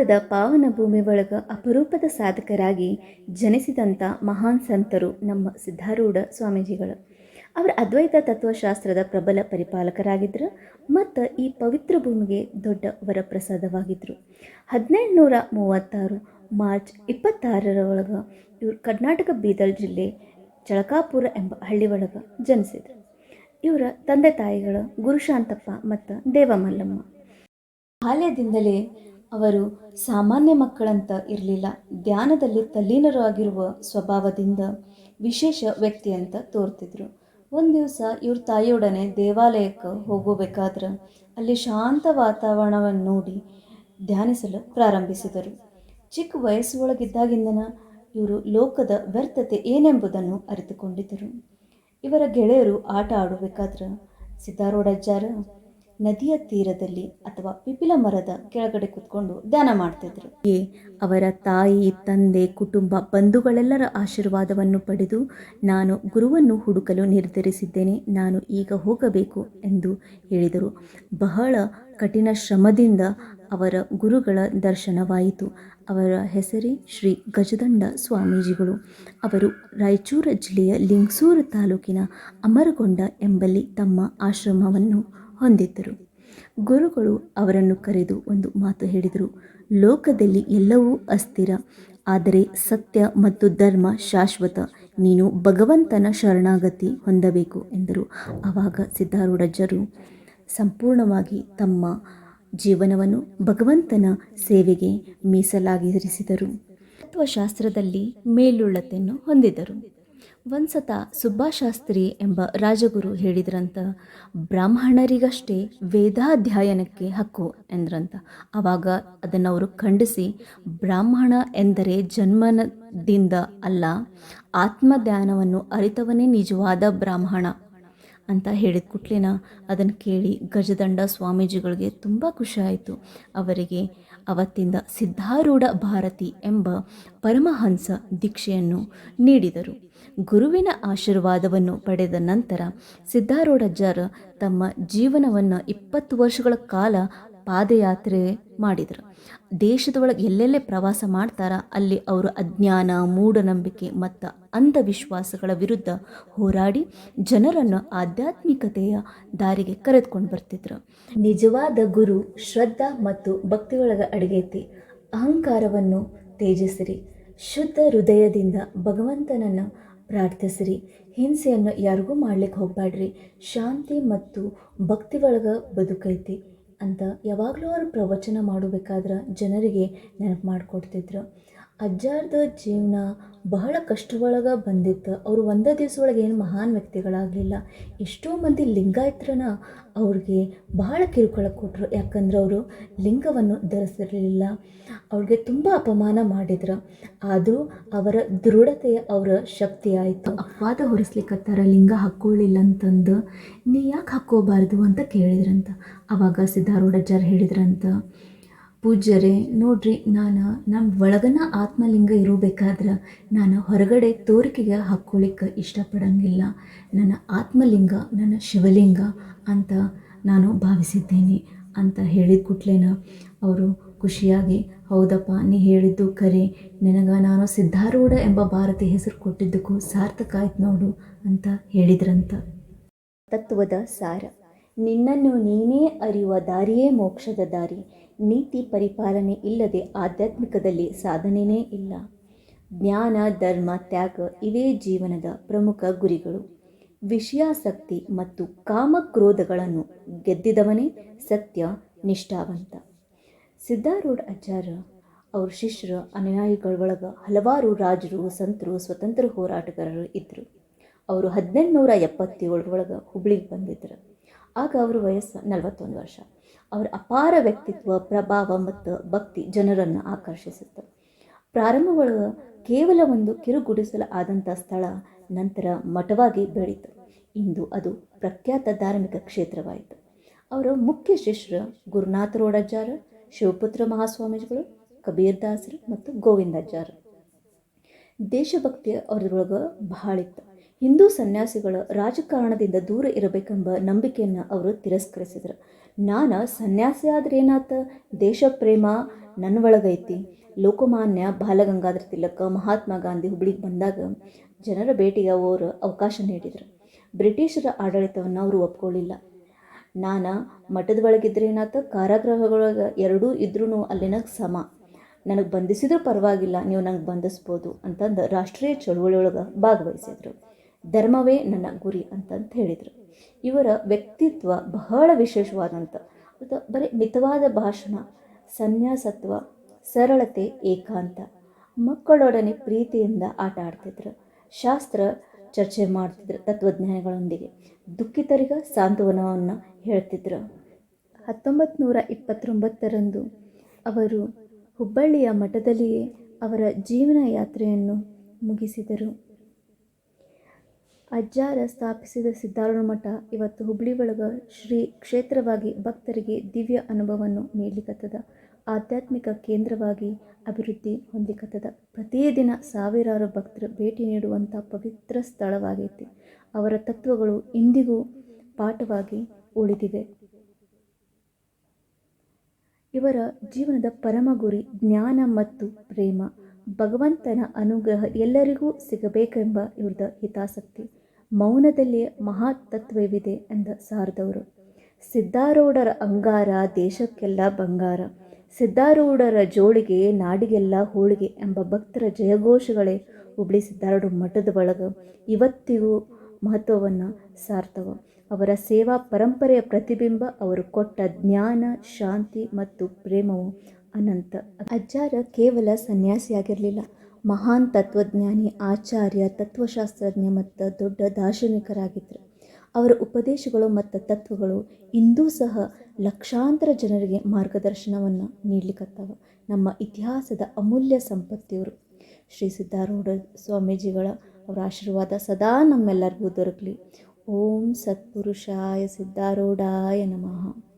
ಭಾರತದ ಪಾವನ ಭೂಮಿ ಒಳಗ ಅಪರೂಪದ ಸಾಧಕರಾಗಿ ಜನಿಸಿದಂಥ ಮಹಾನ್ ಸಂತರು ನಮ್ಮ ಸಿದ್ಧಾರೂಢ ಸ್ವಾಮೀಜಿಗಳು. ಅವರ ಅದ್ವೈತ ತತ್ವಶಾಸ್ತ್ರದ ಪ್ರಬಲ ಪರಿಪಾಲಕರಾಗಿದ್ದರು ಮತ್ತು ಈ ಪವಿತ್ರ ಭೂಮಿಗೆ ದೊಡ್ಡ ವರಪ್ರಸಾದವಾಗಿದ್ದರು ಹದಿನೆಂಟುನೂರ ಮೂವತ್ತಾರು ಮಾರ್ಚ್ ಇಪ್ಪತ್ತಾರರ ಒಳಗೆ ಇವರು ಕರ್ನಾಟಕ ಬೀದರ್ ಜಿಲ್ಲೆ ಚಳಕಾಪುರ ಎಂಬ ಹಳ್ಳಿ ಒಳಗೆ ಜನಿಸಿದರು. ಇವರ ತಂದೆ ತಾಯಿಗಳು ಗುರುಶಾಂತಪ್ಪ ಮತ್ತು ದೇವಮಲ್ಲಮ್ಮ. ಬಾಲ್ಯದಿಂದಲೇ ಅವರು ಸಾಮಾನ್ಯ ಮಕ್ಕಳಂತ ಇರಲಿಲ್ಲ. ಧ್ಯಾನದಲ್ಲಿ ತಲ್ಲೀನರು ಆಗಿರುವ ಸ್ವಭಾವದಿಂದ ವಿಶೇಷ ವ್ಯಕ್ತಿ ಅಂತ ತೋರ್ತಿದ್ರು. ಒಂದು ದಿವಸ ಇವ್ರ ತಾಯಿಯೊಡನೆ ದೇವಾಲಯಕ್ಕೆ ಹೋಗಬೇಕಾದ್ರೆ ಅಲ್ಲಿ ಶಾಂತ ವಾತಾವರಣವನ್ನು ನೋಡಿ ಧ್ಯಾನಿಸಲು ಪ್ರಾರಂಭಿಸಿದರು. ಚಿಕ್ಕ ವಯಸ್ಸೊಳಗಿದ್ದಾಗಿಂದನ ಇವರು ಲೋಕದ ವ್ಯರ್ಥತೆ ಏನೆಂಬುದನ್ನು ಅರಿತುಕೊಂಡಿದ್ದರು. ಇವರ ಗೆಳೆಯರು ಆಟ ಆಡಬೇಕಾದ್ರೆ ಸಿದ್ದಾರೂಢಜ್ಜಾರ ನದಿಯ ತೀರದಲ್ಲಿ ಅಥವಾ ಪಿಪಿಲ ಮರದ ಕೆಳಗಡೆ ಕುತ್ಕೊಂಡು ಧ್ಯಾನ ಮಾಡ್ತಿದ್ರು. ಅವರ ತಾಯಿ, ತಂದೆ, ಕುಟುಂಬ, ಬಂಧುಗಳೆಲ್ಲರ ಆಶೀರ್ವಾದವನ್ನು ಪಡೆದು ನಾನು ಗುರುವನ್ನು ಹುಡುಕಲು ನಿರ್ಧರಿಸಿದ್ದೇನೆ, ನಾನು ಈಗ ಹೋಗಬೇಕು ಎಂದು ಹೇಳಿದರು. ಬಹಳ ಕಠಿಣ ಶ್ರಮದಿಂದ ಅವರ ಗುರುಗಳ ದರ್ಶನವಾಯಿತು. ಅವರ ಹೆಸರೇ ಶ್ರೀ ಗಜದಂಡ ಸ್ವಾಮೀಜಿಗಳು. ಅವರು ರಾಯಚೂರು ಜಿಲ್ಲೆಯ ಲಿಂಗಸೂರು ತಾಲೂಕಿನ ಅಮರಗೊಂಡ ಎಂಬಲ್ಲಿ ತಮ್ಮ ಆಶ್ರಮವನ್ನು ಹೊಂದಿದ್ದರು. ಗುರುಗಳು ಅವರನ್ನು ಕರೆದು ಒಂದು ಮಾತು ಹೇಳಿದರು. ಲೋಕದಲ್ಲಿ ಎಲ್ಲವೂ ಅಸ್ಥಿರ, ಆದರೆ ಸತ್ಯ ಮತ್ತು ಧರ್ಮ ಶಾಶ್ವತ. ನೀನು ಭಗವಂತನ ಶರಣಾಗತಿ ಹೊಂದಬೇಕು ಎಂದರು. ಆವಾಗ ಸಿದ್ಧಾರೂಢಜರು ಸಂಪೂರ್ಣವಾಗಿ ತಮ್ಮ ಜೀವನವನ್ನು ಭಗವಂತನ ಸೇವೆಗೆ ಮೀಸಲಾಗಿರಿಸಿದರು. ತತ್ವಶಾಸ್ತ್ರದಲ್ಲಿ ಮೇಲುಳ್ಳತೆಯನ್ನು ಹೊಂದಿದರು ಒಂದ್ಸತ ಸುಬ್ಬಾಶಾಸ್ತ್ರಿ ಎಂಬ ರಾಜಗುರು ಹೇಳಿದ್ರಂತ, ಬ್ರಾಹ್ಮಣರಿಗಷ್ಟೇ ವೇದಾಧ್ಯಯನಕ್ಕೆ ಹಕ್ಕು ಎಂದ್ರಂತ. ಆವಾಗ ಅದನ್ನು ಅವರು ಖಂಡಿಸಿ, ಬ್ರಾಹ್ಮಣ ಎಂದರೆ ಜನ್ಮನದಿಂದ ಅಲ್ಲ ಆತ್ಮಧ್ಯಾನವನ್ನು ಅರಿತವನೇ ನಿಜವಾದ ಬ್ರಾಹ್ಮಣ ಅಂತ ಹೇಳಿದ ಕುಟ್ಲಿನ ಅದನ್ನು ಕೇಳಿ ಗಜದಂಡ ಸ್ವಾಮೀಜಿಗಳಿಗೆ ತುಂಬ ಖುಷಿ ಆಯಿತು. ಅವರಿಗೆ ಅವತ್ತಿಂದ ಸಿದ್ಧಾರೂಢ ಭಾರತಿ ಎಂಬ ಪರಮಹಂಸ ದೀಕ್ಷೆಯನ್ನು ನೀಡಿದರು. ಗುರುವಿನ ಆಶೀರ್ವಾದವನ್ನು ಪಡೆದ ನಂತರ ಸಿದ್ಧಾರೂಢಜ್ಜರು ತಮ್ಮ ಜೀವನವನ್ನು ಇಪ್ಪತ್ತು ವರ್ಷಗಳ ಕಾಲ ಪಾದಯಾತ್ರೆ ಮಾಡಿದರು. ದೇಶದೊಳಗೆ ಎಲ್ಲೆಲ್ಲೇ ಪ್ರವಾಸ ಮಾಡ್ತಾರ, ಅಲ್ಲಿ ಅವರು ಅಜ್ಞಾನ, ಮೂಢನಂಬಿಕೆ ಮತ್ತು ಅಂಧವಿಶ್ವಾಸಗಳ ವಿರುದ್ಧ ಹೋರಾಡಿ ಜನರನ್ನು ಆಧ್ಯಾತ್ಮಿಕತೆಯ ದಾರಿಗೆ ಕರೆದುಕೊಂಡು ಬರ್ತಿದ್ರು. ನಿಜವಾದ ಗುರು, ಶ್ರದ್ಧಾ ಮತ್ತು ಭಕ್ತಿಯೊಳಗೆ ಅಡಗೈತಿ. ಅಹಂಕಾರವನ್ನು ತೇಜಿಸಿರಿ ಶುದ್ಧ ಹೃದಯದಿಂದ ಭಗವಂತನನ್ನು ಪ್ರಾರ್ಥಿಸಿರಿ. ಹಿಂಸೆಯನ್ನು ಯಾರಿಗೂ ಮಾಡ್ಲಿಕ್ಕೆ ಹೋಗಬೇಡ್ರಿ ಶಾಂತಿ ಮತ್ತು ಭಕ್ತಿ ಒಳಗೆ ಬದುಕೈತಿ. ಅಂತ ಯಾವಾಗಲೂ ಅವರು ಪ್ರವಚನ ಮಾಡಬೇಕಾದ್ರೆ ಜನರಿಗೆ ನೆನಪು ಮಾಡಿಕೊಡ್ತಿದ್ರು. ಅಜ್ಜಾರ್ದ ಜೀವನ ಬಹಳ ಕಷ್ಟದೊಳಗೆ ಬಂದಿತ್ತು. ಅವರು ಒಂದೇ ದಿವಸ ಒಳಗೆ ಏನು ಮಹಾನ್ ವ್ಯಕ್ತಿಗಳಾಗಲಿಲ್ಲ. ಎಷ್ಟೋ ಮಂದಿ ಲಿಂಗಾಯತ್ರನ ಅವ್ರಿಗೆ ಬಹಳ ಕಿರುಕುಳ ಕೊಟ್ಟರು ಯಾಕಂದ್ರೆ ಅವರು ಲಿಂಗವನ್ನು ಧರಿಸಿರಲಿಲ್ಲ. ಅವ್ರಿಗೆ ತುಂಬ ಅಪಮಾನ ಮಾಡಿದ್ರು. ಆದರೂ ಅವರ ದೃಢತೆಯ ಅವರ ಶಕ್ತಿ ಆಯಿತು. ಅಪವಾದ ಹೊರಿಸ್ಲಿಕ್ಕತ್ತಾರ ಲಿಂಗ ಹಾಕ್ಕೊಳ್ಳಿಲ್ಲ ಅಂತಂದು ನೀ ಯಾಕೆ ಹಾಕ್ಕೋಬಾರ್ದು ಅಂತ ಕೇಳಿದ್ರಂತ. ಆವಾಗ ಸಿದ್ಧಾರೂಢಜ್ಜಾರ್ ಹೇಳಿದ್ರಂತ ಪೂಜ್ಯರೇ, ನೋಡ್ರಿ, ನಾನು ನಮ್ಮ ಒಳಗನ ಆತ್ಮಲಿಂಗ ಇರಬೇಕಾದ್ರೆ ನಾನು ಹೊರಗಡೆ ತೋರಿಕೆಗೆ ಹಾಕ್ಕೊಳ್ಳಿಕ್ಕೆ ಇಷ್ಟಪಡಂಗಿಲ್ಲ. ನನ್ನ ಆತ್ಮಲಿಂಗ, ನನ್ನ ಶಿವಲಿಂಗ ಅಂತ ನಾನು ಭಾವಿಸಿದ್ದೇನೆ ಅಂತ ಹೇಳಿದ ಕೂಡ್ಲೇನ ಅವರು ಖುಷಿಯಾಗಿ, ಹೌದಪ್ಪ, ನೀ ಹೇಳಿದ್ದು ಕರೆ ನಿನಗೆ ನಾನು ಸಿದ್ಧಾರೂಢ ಎಂಬ ಭಾರತಿ ಹೆಸರು ಕೊಟ್ಟಿದ್ದಕ್ಕೂ ಸಾರ್ಥಕ ಆಯ್ತು ನೋಡು ಅಂತ ಹೇಳಿದ್ರಂತ. ತತ್ವದ ಸಾರ, ನಿನ್ನನ್ನು ನೀನೇ ಅರಿಯುವ ದಾರಿಯೇ ಮೋಕ್ಷದ ದಾರಿ. ನೀತಿ ಪರಿಪಾಲನೆ ಇಲ್ಲದೆ ಆಧ್ಯಾತ್ಮಿಕದಲ್ಲಿ ಸಾಧನೆಯೇ ಇಲ್ಲ. ಜ್ಞಾನ, ಧರ್ಮ, ತ್ಯಾಗ ಇವೇ ಜೀವನದ ಪ್ರಮುಖ ಗುರಿಗಳು. ವಿಷಯಾಸಕ್ತಿ ಮತ್ತು ಕಾಮಕ್ರೋಧಗಳನ್ನು ಗೆದ್ದಿದವನೇ ಸತ್ಯ, ನಿಷ್ಠಾವಂತ. ಸಿದ್ಧಾರೂಢ ಆಚಾರ್ಯ ಅವ್ರ ಶಿಷ್ಯರ ಅನುಯಾಯಿಗಳೊಳಗೆ ಹಲವಾರು ರಾಜರು, ಸಂತರು, ಸ್ವತಂತ್ರ ಹೋರಾಟಗಾರರು ಇದ್ದರು ಅವರು ಹದಿನೆಂಟುನೂರ ಎಪ್ಪತ್ತೇಳರೊಳಗೆ ಹುಬ್ಳಿಗೆ ಬಂದಿದ್ದರು ಆಗ ಅವರ ವಯಸ್ಸು ನಲವತ್ತೊಂದು ವರ್ಷ. ಅವರ ಅಪಾರ ವ್ಯಕ್ತಿತ್ವ, ಪ್ರಭಾವ ಮತ್ತು ಭಕ್ತಿ ಜನರನ್ನು ಆಕರ್ಷಿಸುತ್ತೆ. ಪ್ರಾರಂಭಗಳು ಕೇವಲ ಒಂದು ಕಿರುಗುಡಿಸಲು ಆದಂಥ ಸ್ಥಳ, ನಂತರ ಮಠವಾಗಿ ಬೆಳೀತು. ಇಂದು ಅದು ಪ್ರಖ್ಯಾತ ಧಾರ್ಮಿಕ ಕ್ಷೇತ್ರವಾಯಿತು. ಅವರ ಮುಖ್ಯ ಶಿಷ್ಯರು ಗುರುನಾಥರೋಡಜ್ಜಾರ ಶಿವಪುತ್ರ ಮಹಾಸ್ವಾಮೀಜಿಗಳು, ಕಬೀರ್ ದಾಸರು ಮತ್ತು ಗೋವಿಂದಾಚಾರ್ಯ ದೇಶಭಕ್ತಿ ಅವರೊಳಗೆ ಬಹಳ ಇತ್ತು ಹಿಂದೂ ಸನ್ಯಾಸಿಗಳು ರಾಜಕಾರಣದಿಂದ ದೂರ ಇರಬೇಕೆಂಬ ನಂಬಿಕೆಯನ್ನು ಅವರು ತಿರಸ್ಕರಿಸಿದರು. ನಾನು ಸನ್ಯಾಸಿ ಆದ್ರೆ ಏನಾತ? ದೇಶ ಪ್ರೇಮ ನನ್ನ ಒಳಗೈತಿ ಲೋಕಮಾನ್ಯ ಬಾಲಗಂಗಾಧರ ತಿಲಕ, ಮಹಾತ್ಮ ಗಾಂಧಿ ಹುಬ್ಳಿಗೆ ಬಂದಾಗ ಜನರ ಭೇಟಿಗೆ ಅವರು ಅವಕಾಶ ನೀಡಿದರು. ಬ್ರಿಟಿಷರ ಆಡಳಿತವನ್ನು ಅವರು ಒಪ್ಕೊಳ್ಳಿಲ್ಲ ನಾನು ಮಠದ ಒಳಗಿದ್ರೆ ಏನಾತ? ಕಾರಾಗೃಹಗಳೊಳಗೆ ಎರಡೂ ಇದ್ರೂ ಅಲ್ಲಿನ ಸಮ. ನನಗೆ ಬಂಧಿಸಿದ್ರೂ ಪರವಾಗಿಲ್ಲ, ನೀವು ನಂಗೆ ಬಂಧಿಸ್ಬೋದು ಅಂತಂದು ರಾಷ್ಟ್ರೀಯ ಚಳುವಳಿಯೊಳಗೆ ಭಾಗವಹಿಸಿದರು. ಧರ್ಮವೇ ನನ್ನ ಗುರಿ ಅಂತಂತ ಹೇಳಿದರು. ಇವರ ವ್ಯಕ್ತಿತ್ವ ಬಹಳ ವಿಶೇಷವಾದಂಥ ಅದು ಬರೀ ಮಿತವಾದ ಭಾಷಣ, ಸನ್ಯಾಸತ್ವ, ಸರಳತೆ, ಏಕಾಂತ, ಮಕ್ಕಳೊಡನೆ ಪ್ರೀತಿಯಿಂದ ಆಟ ಆಡ್ತಿದ್ರು. ಶಾಸ್ತ್ರ ಚರ್ಚೆ ಮಾಡ್ತಿದ್ರು ತತ್ವಜ್ಞಾನಿಗಳೊಂದಿಗೆ. ದುಃಖಿತರಿಗ ಸಾಂತ್ವನವನ್ನು ಹೇಳ್ತಿದ್ರು. ಹತ್ತೊಂಬತ್ತು ನೂರ ಇಪ್ಪತ್ತೊಂಬತ್ತರಂದು ಅವರು ಹುಬ್ಬಳ್ಳಿಯ ಮಠದಲ್ಲಿಯೇ ಅವರ ಜೀವನ ಯಾತ್ರೆಯನ್ನು ಮುಗಿಸಿದರು. ಅಜ್ಜಾರ ಸ್ಥಾಪಿಸಿದ ಸಿದ್ಧಾರೂಢ ಮಠ ಇವತ್ತು ಹುಬ್ಳಿ ಒಳಗೆ ಶ್ರೀ ಕ್ಷೇತ್ರವಾಗಿ ಭಕ್ತರಿಗೆ ದಿವ್ಯ ಅನುಭವವನ್ನು ನೀಡ್ಲಿಕ್ಕತ್ತದ ಆಧ್ಯಾತ್ಮಿಕ ಕೇಂದ್ರವಾಗಿ ಅಭಿವೃದ್ಧಿ ಹೊಂದಲಿಕ್ಕತ್ತದ ಪ್ರತಿದಿನ ಸಾವಿರಾರು ಭಕ್ತರು ಭೇಟಿ ನೀಡುವಂಥ ಪವಿತ್ರ ಸ್ಥಳವಾಗೈತಿ. ಅವರ ತತ್ವಗಳು ಇಂದಿಗೂ ಪಾಠವಾಗಿ ಉಳಿದಿವೆ. ಇವರ ಜೀವನದ ಪರಮ ಗುರಿ ಜ್ಞಾನ ಮತ್ತು ಪ್ರೇಮ. ಭಗವಂತನ ಅನುಗ್ರಹ ಎಲ್ಲರಿಗೂ ಸಿಗಬೇಕೆಂಬ ಇವ್ರದ ಹಿತಾಸಕ್ತಿ. ಮೌನದಲ್ಲಿಯೇ ಮಹಾತತ್ವವಿದೆ ಎಂದ ಸಾರದವರು. ಸಿದ್ಧಾರೂಢರ ಅಂಗಾರ ದೇಶಕ್ಕೆಲ್ಲ ಬಂಗಾರ. ಸಿದ್ಧಾರೂಢರ ಜೋಳಿಗೆ ನಾಡಿಗೆಲ್ಲ ಹೋಳಿಗೆ ಎಂಬ ಭಕ್ತರ ಜಯಘೋಷಗಳೇ ಹುಬ್ಳಿ ಸಿದ್ಧಾರೂಢ ಮಠದ ಒಳಗೆ ಇವತ್ತಿಗೂ ಮಹತ್ವವನ್ನು ಸಾರ್ತವ. ಅವರ ಸೇವಾ ಪರಂಪರೆಯ ಪ್ರತಿಬಿಂಬ ಅವರು ಕೊಟ್ಟ ಜ್ಞಾನ, ಶಾಂತಿ ಮತ್ತು ಪ್ರೇಮವು ಅನಂತ. ಅಜ್ಜಾರ ಕೇವಲ ಸನ್ಯಾಸಿಯಾಗಿರಲಿಲ್ಲ. ಮಹಾನ್ ತತ್ವಜ್ಞಾನಿ, ಆಚಾರ್ಯ, ತತ್ವಶಾಸ್ತ್ರಜ್ಞ ಮತ್ತು ದೊಡ್ಡ ದಾರ್ಶನಿಕರಾಗಿದ್ದರು. ಅವರ ಉಪದೇಶಗಳು ಮತ್ತು ತತ್ವಗಳು ಇಂದೂ ಸಹ ಲಕ್ಷಾಂತರ ಜನರಿಗೆ ಮಾರ್ಗದರ್ಶನವನ್ನು ನೀಡ್ಲಿಕ್ಕತ್ತವ ನಮ್ಮ ಇತಿಹಾಸದ ಅಮೂಲ್ಯ ಸಂಪತ್ತಿಯವರು ಶ್ರೀ ಸಿದ್ಧಾರೂಢ ಸ್ವಾಮೀಜಿಗಳ ಅವರ ಆಶೀರ್ವಾದ ಸದಾ ನಮ್ಮೆಲ್ಲರಿಗೂ ದೊರಕಲಿ. ಓಂ ಸತ್ಪುರುಷಾಯ ಸಿದ್ಧಾರೂಢಾಯ ನಮಃ.